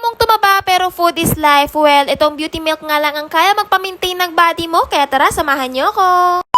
mong tumaba pero food is life. Well, itong beauty milk nga lang ang kaya magpamintain ng body mo. Kaya tara, samahan niyo ako.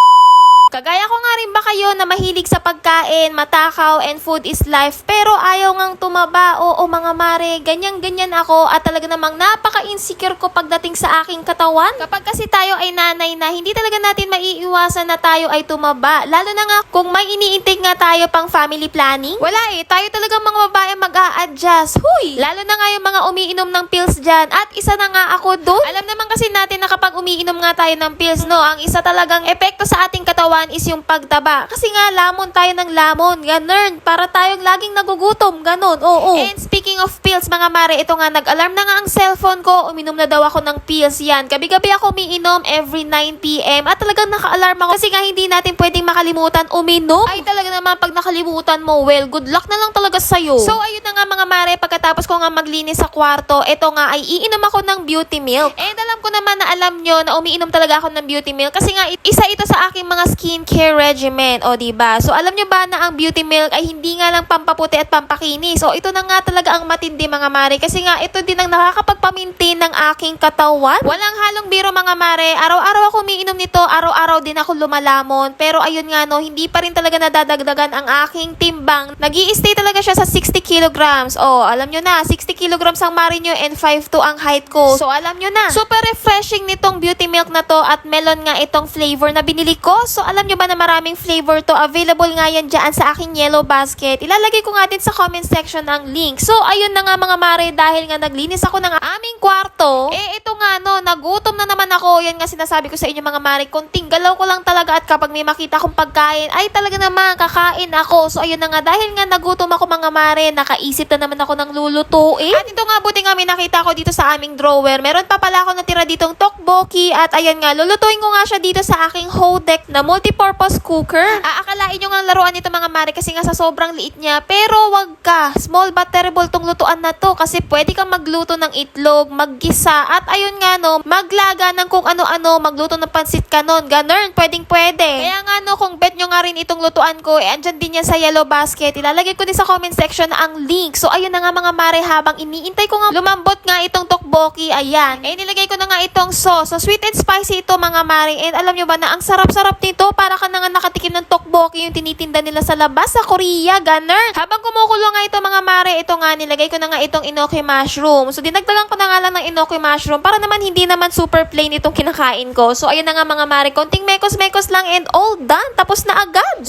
Kagaya ko nga rin ba kayo na mahilig sa pagkain, matakaw, and food is life, pero ayaw ngang tumaba, oo mga mare, ganyan-ganyan ako, at talaga namang napaka-insecure ko pagdating sa aking katawan. Kapag kasi tayo ay nanay na, hindi talaga natin maiiwasan na tayo ay tumaba, lalo na nga kung may iniintake nga tayo pang family planning. Wala eh, tayo talaga mga babae mag a-adjust. Huy! Lalo na nga yung mga umiinom ng pills dyan, at isa na nga ako doon. Alam naman kasi natin na kapag umiinom nga tayo ng pills, no, ang isa talagang epekto sa ating katawan is yung pagtaba. Kasi nga, lamon tayo ng lamon. Ganun. Para tayong laging nagugutom. Ganun. Oo. And speaking of pills, mga mare, ito nga, nag-alarm na nga ang cellphone ko. Uminom na daw ako ng pills. Yan. Gabi-gabi ako umiinom every 9pm. At talagang naka-alarm ako. Kasi nga, hindi natin pwedeng makalimutan uminom. Ay, talaga naman, pag nakalimutan mo, well, good luck na lang talaga sa'yo. So, ayun nga mga mare, pagkatapos ko nga maglinis sa kwarto, ito nga ay iinom ako ng beauty milk. And alam ko naman na alam nyo na umiinom talaga ako ng beauty milk kasi nga isa ito sa aking mga skincare regimen, o di ba? So alam nyo ba na ang beauty milk ay hindi nga lang pampaputi at pampakinis. So ito na nga talaga ang matindi mga mare kasi nga ito din ang nakakapagpamintin ng aking katawan. Walang halong biro mga mare. Araw-araw ako umiinom nito, araw-araw din ako lumalamon. Pero ayun nga no, hindi pa rin talaga nadadagdagan ang aking timbang. nag stay talaga siya sa 60 kilograms. Oh, alam nyo na, 60 kilograms ang mare nyo and 5'2 ang height ko. So alam nyo na, super refreshing nitong beauty milk na to at melon nga itong flavor na binili ko. So alam nyo ba na maraming flavor to? Available nga yan dyan sa aking yellow basket. Ilalagay ko nga din sa comment section ang link. So ayun na nga mga mare dahil nga naglinis ako ng aming kwarto. Eh ito nga no, nagutom na naman ako. Yan nga sinasabi ko sa inyo mga mare. Kunting galaw ko lang talaga at kapag may makita akong pagkain, ay talaga naman kakain ako. So ayun na nga dahil nga nagutom ako mga mare, nakaisip na naman ako ng lulutuin. At ito nga buti nga may nakita ko dito sa aming drawer. Meron pa pala ako natira ditong tokboki at ayan nga lulutuin ko nga siya dito sa aking Hodek na multipurpose cooker. Aakalain nyo nga ang laruan nito mga mare kasi nga sa sobrang liit niya. Pero wag ka, small but terrible tong lutuan na to kasi pwede kang magluto ng itlog, maggisa at ayun nga no, maglaga ng kung ano-ano, magluto ng pansit kanon, ganun, pwedeng pwede. Kaya nga no, kung bet nyo nga rin itong lutuan ko, eh andyan din yan sa yellow basket. Ilalagay ko din sa comment section ang link. So ayun na nga mga mare habang iniintay ko nga lumambot nga itong tokboki, ayan. Eh nilagay ko na nga itong sauce. So sweet and spicy ito mga mare. And alam nyo ba na ang sarap-sarap nito para ka na nga nakatikim ng tokboki yung tinitinda nila sa labas sa Korea, ganun. Habang kumukulo nga ito mga mare, ito nga nilagay ko na nga itong inoki mushroom. So dinagdagan ko na nga lang ng inoki mushroom para naman hindi naman super plain itong kinakain ko. So ayun na nga mga mare, konting mekos-mekos lang and all done. Tapos na agad.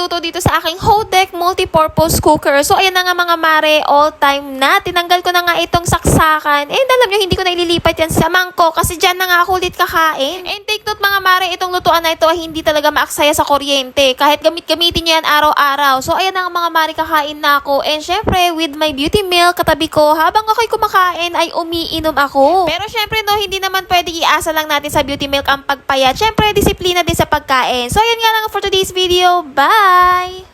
Magluto dito sa aking Hodek multi-purpose cooker. So ayun na nga mga mare, all time na. Tinanggal ko na nga itong saksakan. And alam nyo, hindi ko na ililipat yan sa mangko kasi dyan na nga ako ulit kakain. And take note mga mare, itong lutuan na ito ay hindi talaga maaksaya sa kuryente. Kahit gamit-gamitin nyo yan araw-araw. So ayan na nga mga mare, kakain na ako. And syempre, with my beauty milk katabi ko, habang ako'y kumakain ay umiinom ako. Pero syempre no, hindi naman pwede iasa lang natin sa beauty milk ang pagpayat. Syempre, disiplina din sa pagkain. So ayun nga lang for today's video. Bye!